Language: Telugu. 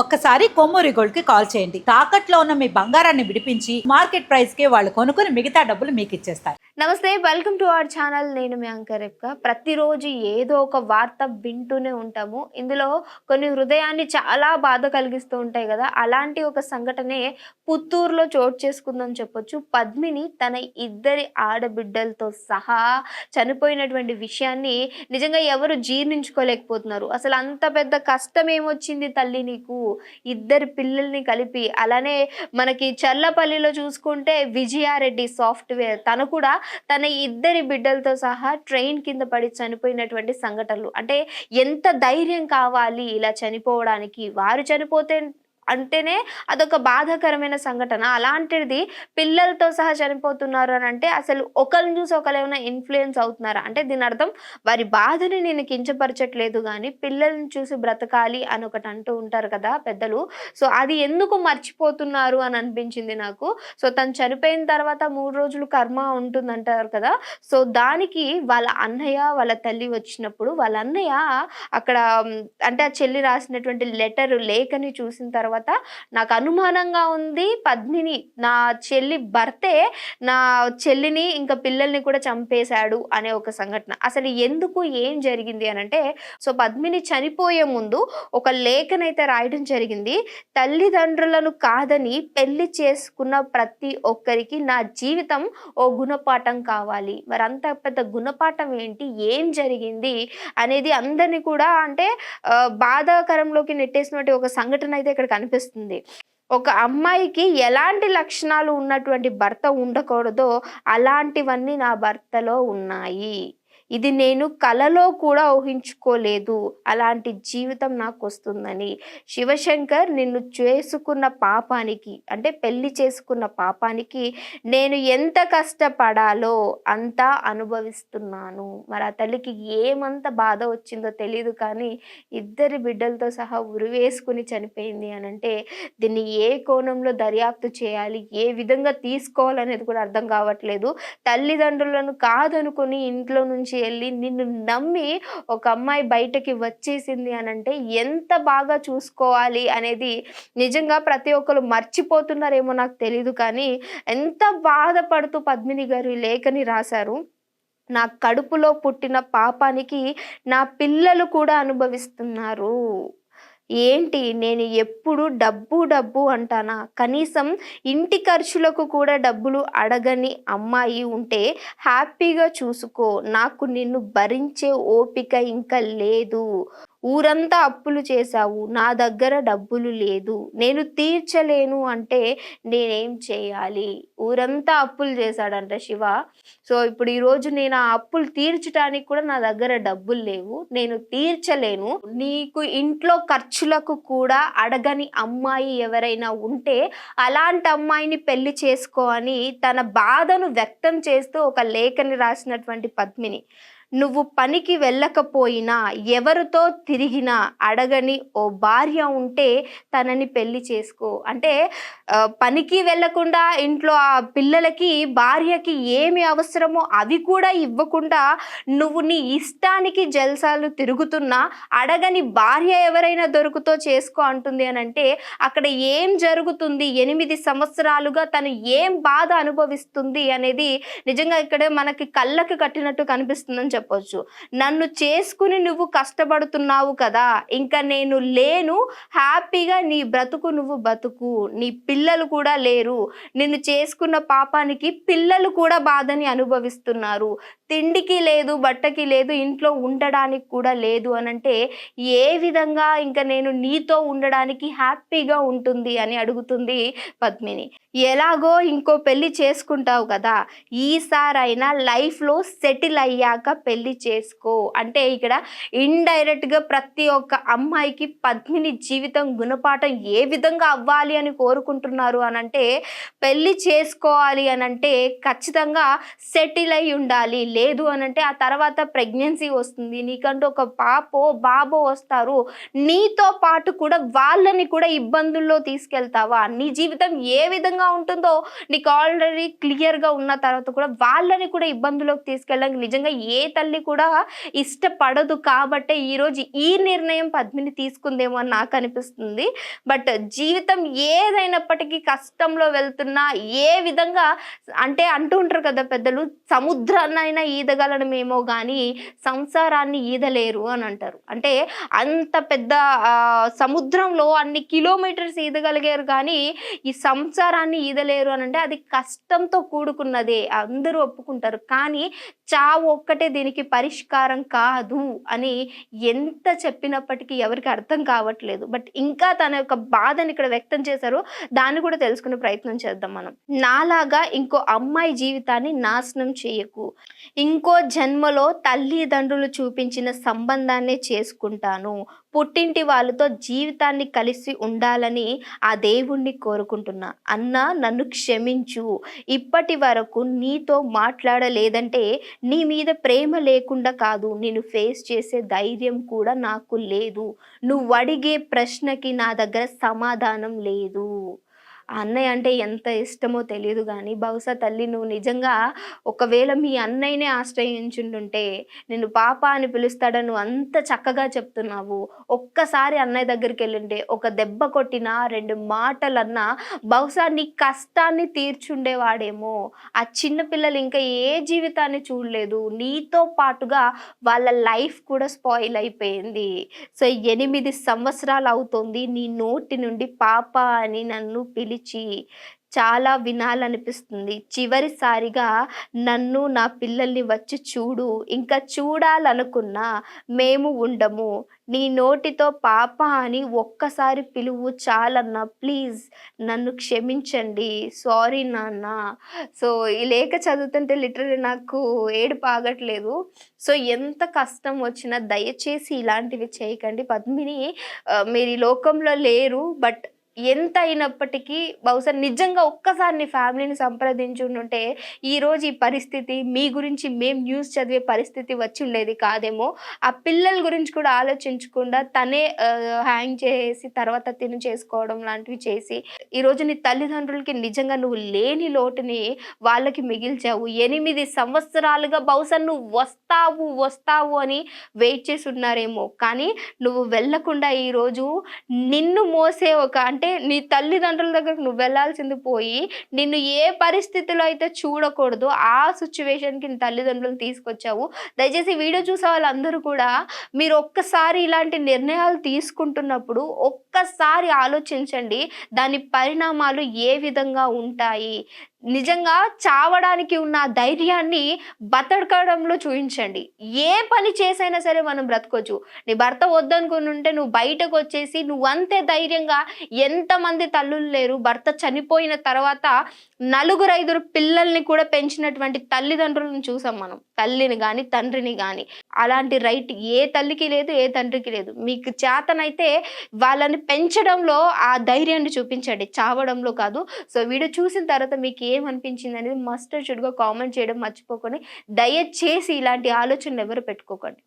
ఒక్కసారి కొమ్మూరి గోల్డ్కి కాల్ చేయండి. తాకట్లో ఉన్న మీ బంగారాన్ని విడిపించి మార్కెట్ ప్రైస్కి వాళ్ళు కొనుక్కుని మిగతా డబ్బులు మీకు ఇచ్చేస్తారు. నమస్తే వెల్కమ్ టు అవర్ ఛానల్. నేను మీ అంకర్ ప్రతిరోజు ఏదో ఒక వార్త వింటూనే ఉంటాము. ఇందులో కొన్ని హృదయాన్ని చాలా బాధ కలిగిస్తూ ఉంటాయి కదా. అలాంటి ఒక సంఘటనే పుత్తూరులో చోటు చేసుకుందని చెప్పొచ్చు. పద్మిని తన ఇద్దరి ఆడబిడ్డలతో సహా చనిపోయినటువంటి విషయాన్ని నిజంగా ఎవరు జీర్ణించుకోలేకపోతున్నారు? అసలు అంత పెద్ద కష్టం ఏమొచ్చింది తల్లి నీకు? ఇద్దరు పిల్లల్ని కలిపి అలానే మనకి చల్లపల్లిలో చూసుకుంటే విజయారెడ్డి సాఫ్ట్వేర్. తను కూడా తన ఇద్దరి బిడ్డలతో సహా ట్రైన్ కింద పడి చనిపోయినటువంటి సంఘటనలు. అంటే ఎంత ధైర్యం కావాలి ఇలా చనిపోవడానికి? వారు చనిపోతే అంటేనే అదొక బాధాకరమైన సంఘటన. అలాంటిది పిల్లలతో సహా చనిపోతున్నారు అని అంటే అసలు ఒకరిని చూసి ఒకరు ఏమైనా ఇన్ఫ్లుయెన్స్ అవుతున్నారా? అంటే దీని అర్థం వారి బాధని నేను కించపరచట్లేదు కానీ పిల్లల్ని చూసి బ్రతకాలి అని ఒకటి అంటూ ఉంటారు కదా పెద్దలు. సో అది ఎందుకు మర్చిపోతున్నారు అని అనిపించింది నాకు. సో తను చనిపోయిన తర్వాత మూడు రోజులు కర్మ ఉంటుందంటారు కదా. సో దానికి వాళ్ళ అన్నయ్య వాళ్ళ తల్లి వచ్చినప్పుడు వాళ్ళ అన్నయ్య అక్కడ అంటే ఆ చెల్లి రాసినటువంటి లెటర్ లేఖని చూసిన తర్వాత నాకు అనుమానంగా ఉంది పద్మిని నా చెల్లి భర్తే నా చెల్లిని ఇంకా పిల్లల్ని కూడా చంపేశాడు అనే ఒక సంఘటన. అసలు ఎందుకు ఏం జరిగింది అని అంటే సో పద్మిని చనిపోయే ముందు ఒక లేఖనైతే రాయడం జరిగింది. తల్లిదండ్రులను కాదని పెళ్ళి చేసుకున్న ప్రతి ఒక్కరికి నా జీవితం ఓ గుణపాఠం కావాలి. మరి అంత పెద్ద గుణపాఠం ఏంటి? ఏం జరిగింది? అనేది అందరినీ కూడా అంటే బాధాకరంలోకి నెట్టేసినటువంటి ఒక సంఘటన అయితే ఇక్కడ కనిపిస్తుంది. ఒక అమ్మాయికి ఎలాంటి లక్షణాలు ఉన్నటువంటి భర్త ఉండకూడదో అలాంటివన్నీ నా భర్తలో ఉన్నాయి. ఇది నేను కలలో కూడా ఊహించుకోలేదు. అలాంటి జీవితం నాకు వస్తుందని శివశంకర్ నిన్ను చేసుకున్న పాపానికి అంటే పెళ్ళి చేసుకున్న పాపానికి నేను ఎంత కష్టపడాలో అంతా అనుభవిస్తున్నాను. మరి ఆ తల్లికి ఏమంత బాధ వచ్చిందో తెలియదు కానీ ఇద్దరి బిడ్డలతో సహా ఉరివేసుకుని చనిపోయింది అని అంటే దీన్ని ఏ కోణంలో దర్యాప్తు చేయాలి ఏ విధంగా తీసుకోవాలనేది కూడా అర్థం కావట్లేదు. తల్లిదండ్రులను కాదనుకుని ఇంట్లో నుంచి వెళ్ళి నిన్ను నమ్మి ఒక అమ్మాయి బయటకి వచ్చేసింది అని అంటే ఎంత బాగా చూసుకోవాలి అనేది నిజంగా ప్రతి ఒక్కరు మర్చిపోతున్నారేమో నాకు తెలియదు కానీ ఎంత బాధపడుతూ పద్మిని గారు ఈ లేఖని రాశారు. నా కడుపులో పుట్టిన పాపానికి నా పిల్లలు కూడా అనుభవిస్తున్నారు. ఏంటి? నేను ఎప్పుడు డబ్బు డబ్బు అంటానా? కనీసం ఇంటి ఖర్చులకు కూడా డబ్బులు అడగని అమ్మాయి ఉంటే హ్యాపీగా చూసుకో. నాకు నిన్ను భరించే ఓపిక ఇంకా లేదు. ఊరంతా అప్పులు చేశావు నా దగ్గర డబ్బులు లేదు నేను తీర్చలేను అంటే నేనేం చేయాలి? ఊరంతా అప్పులు చేశాడంట శివ. సో ఇప్పుడు ఈరోజు నేను ఆ అప్పులు తీర్చడానికి కూడా నా దగ్గర డబ్బులు లేవు నేను తీర్చలేను. నీకు ఇంట్లో ఖర్చులకు కూడా అడగని అమ్మాయి ఎవరైనా ఉంటే అలాంటి అమ్మాయిని పెళ్ళి చేసుకో అని తన బాధను వ్యక్తం చేస్తూ ఒక లేఖని రాసినటువంటి పద్మిని. నువ్వు పనికి వెళ్ళకపోయినా ఎవరితో తిరిగినా అడగని ఓ భార్య ఉంటే తనని పెళ్ళి చేసుకో. అంటే పనికి వెళ్ళకుండా ఇంట్లో ఆ పిల్లలకి భార్యకి ఏమి అవసరమో అవి కూడా ఇవ్వకుండా నువ్వు నీ ఇష్టానికి జల్సాలు తిరుగుతున్నా అడగని భార్య ఎవరైనా దొరుకుతో చేసుకో అంటుంది అని అంటే అక్కడ ఏం జరుగుతుంది ఎనిమిది సంవత్సరాలుగా తను ఏం బాధ అనుభవిస్తుంది అనేది నిజంగా ఇక్కడ మనకి కళ్ళకు కట్టినట్టు కనిపిస్తుందని చెప్పొచ్చు. నన్ను చేసుకుని నువ్వు కష్టపడుతున్నావు కదా ఇంకా నేను లేను. హ్యాపీగా నీ బ్రతుకు నువ్వు బతుకు. నీ పిల్లలు కూడా లేరు. నిన్ను చేసుకున్న పాపానికి పిల్లలు కూడా బాధని అనుభవిస్తున్నారు. తిండికి లేదు బట్టకి లేదు ఇంట్లో ఉండడానికి కూడా లేదు అని అంటే ఏ విధంగా ఇంకా నేను నీతో ఉండడానికి హ్యాపీగా ఉంటుంది అని అడుగుతుంది పద్మిని. ఎలాగో ఇంకో పెళ్ళి చేసుకుంటావు కదా ఈసారైనా లైఫ్లో సెటిల్ అయ్యాక పెళ్ళి చేసుకో. అంటే ఇక్కడ ఇండైరెక్ట్గా ప్రతి ఒక్క అమ్మాయికి పద్మిని జీవితం గుణపాఠం ఏ విధంగా అవ్వాలి అని కోరుకుంటున్నారు అని అంటే పెళ్ళి చేసుకోవాలి అని అంటే ఖచ్చితంగా సెటిల్ అయి ఉండాలి. లేదు అని అంటే ఆ తర్వాత ప్రెగ్నెన్సీ వస్తుంది. నీకంటూ ఒక పాపో బాబో వస్తారు. నీతో పాటు కూడా వాళ్ళని కూడా ఇబ్బందుల్లో తీసుకెళ్తావా? నీ జీవితం ఏ విధంగా ఉంటుందో నీకు ఆల్రెడీ క్లియర్గా ఉన్న తర్వాత కూడా వాళ్ళని కూడా ఇబ్బందులోకి తీసుకెళ్ళడానికి నిజంగా ఏ తల్లి కూడా ఇష్టపడదు కాబట్టే ఈరోజు ఈ నిర్ణయం పద్మిని తీసుకుందేమో అని నాకు అనిపిస్తుంది. బట్ జీవితం ఏదైనప్పటికీ కష్టంలో వెళ్తున్నా ఏ విధంగా అంటే అంటూ ఉంటారు కదా పెద్దలు సముద్రాన్నైనా ఈదగలనమేమో కానీ సంసారాన్ని ఈదలేరు అని అంటారు. అంటే అంత పెద్ద సముద్రంలో అన్ని కిలోమీటర్స్ ఈదగలిగారు కానీ ఈ సంసారాన్ని ఈదలేరు అని అంటే అది కష్టంతో కూడుకున్నదే అందరూ ఒప్పుకుంటారు. కానీ చావు ఒక్కటే దీనికి పరిష్కారం కాదు అని ఎంత చెప్పినప్పటికీ ఎవరికి అర్థం కావట్లేదు. బట్ ఇంకా తన యొక్క బాధని ఇక్కడ వ్యక్తం చేశారు. దాన్ని కూడా తెలుసుకునే ప్రయత్నం చేద్దాం మనం. నాలాగా ఇంకో అమ్మాయి జీవితాన్ని నాశనం చేయకు. ఇంకో జన్మలో తల్లిదండ్రులు చూపించిన సంబంధాన్నే చేసుకుంటాను. పుట్టింటి వాళ్ళతో జీవితాన్ని కలిసి ఉండాలని ఆ దేవుణ్ణి కోరుకుంటున్నా. అన్న నన్ను క్షమించు. ఇప్పటి వరకు నీతో మాట్లాడలేదంటే నీ మీద ప్రేమ లేకుండా కాదు నేను ఫేస్ చేసే ధైర్యం కూడా నాకు లేదు. నువ్వు అడిగే ప్రశ్నకి నా దగ్గర సమాధానం లేదు. ఆ అన్నయ్య అంటే ఎంత ఇష్టమో తెలియదు కానీ బహుశా తల్లి నువ్వు నిజంగా ఒకవేళ మీ అన్నయ్యనే ఆశ్రయించుంటుంటే నిన్ను పాప అని పిలుస్తాడని నువ్వు అంత చక్కగా చెప్తున్నావు. ఒక్కసారి అన్నయ్య దగ్గరికి వెళ్ళింటే ఒక దెబ్బ కొట్టినా రెండు మాటలన్నా బహుశా నీ కష్టాన్ని తీర్చుండేవాడేమో. ఆ చిన్నపిల్లలు ఇంకా ఏ జీవితాన్ని చూడలేదు. నీతో పాటుగా వాళ్ళ లైఫ్ కూడా స్పాయిల్ అయిపోయింది. సో ఎనిమిది సంవత్సరాలు అవుతోంది. నీ నోటి నుండి పాప అని నన్ను పిలి పిలిచి చాలా వినాలనిపిస్తుంది. చివరిసారిగా నన్ను నా పిల్లల్ని వచ్చి చూడు ఇంకా చూడాలనుకున్నా మేము ఉండము. నీ నోటితో పాప అని ఒక్కసారి పిలువు చాలన్నా ప్లీజ్ నన్ను క్షమించండి. సారీ నాన్న. సో ఈ లేఖ చదువుతుంటే లిటరీ నాకు ఏడు పాగట్లేదు సో ఎంత కష్టం వచ్చినా దయచేసి ఇలాంటివి చేయకండి. పద్మిని మీరు ఈ లోకంలో లేరు బట్ ఎంత అయినప్పటికీ బహుశా నిజంగా ఒక్కసారి నీ ఫ్యామిలీని సంప్రదించి ఈరోజు ఈ ఈ పరిస్థితి మీ గురించి మేం న్యూస్ చదివే పరిస్థితి వచ్చి ఉండేది కాదేమో. ఆ పిల్లల గురించి కూడా ఆలోచించకుండా తనే హ్యాంగ్ చేసి తర్వాత తిను చేసుకోవడం లాంటివి చేసి ఈ నీ తల్లిదండ్రులకి నిజంగా నువ్వు లేని లోటుని వాళ్ళకి మిగిల్చావు. ఎనిమిది సంవత్సరాలుగా బహుశా నువ్వు వస్తావు వస్తావు అని వెయిట్ చేసి ఉన్నారేమో. కానీ నువ్వు వెళ్ళకుండా ఈరోజు నిన్ను మోసే ఒక అంటే నీ తల్లిదండ్రుల దగ్గరకు నువ్వు వెళ్ళాల్సింది పోయి నిన్ను ఏ పరిస్థితిలో అయితే చూడకూడదు ఆ సిచ్యువేషన్కి నీ తల్లిదండ్రులు తీసుకొచ్చావు. దయచేసి వీడియో చూసే వాళ్ళందరూ కూడా మీరు ఒక్కసారి ఇలాంటి నిర్ణయాలు తీసుకుంటున్నప్పుడు ఒక్కసారి ఆలోచించండి దాని పరిణామాలు ఏ విధంగా ఉంటాయి. నిజంగా చావడానికి ఉన్న ధైర్యాన్ని బతకడంలో చూపించండి. ఏ పని చేసైనా సరే మనం బ్రతకొచ్చు. నీ భర్త వద్దనుకుని ఉంటే నువ్వు బయటకు వచ్చేసి నువ్వు అంతే ధైర్యంగా ఎంతమంది తల్లులు లేరు. భర్త చనిపోయిన తర్వాత నలుగురు ఐదుగురు పిల్లల్ని కూడా పెంచినటువంటి తల్లిదండ్రులను చూసాం మనం. తల్లిని కానీ తండ్రిని కానీ అలాంటి రైట్ ఏ తల్లికి లేదు ఏ తండ్రికి లేదు. మీకు చేతనైతే వాళ్ళని పెంచడంలో ఆ ధైర్యాన్ని చూపించండి. చావడంలో కాదు. సో వీడియో చూసిన తర్వాత మీకు ఏమనిపించింది అనేది మస్ట్ షుడ్గా కామెంట్ చేయడం మర్చిపోకండి. దయచేసి ఇలాంటి ఆలోచనలు ఎవరు పెట్టుకోకండి.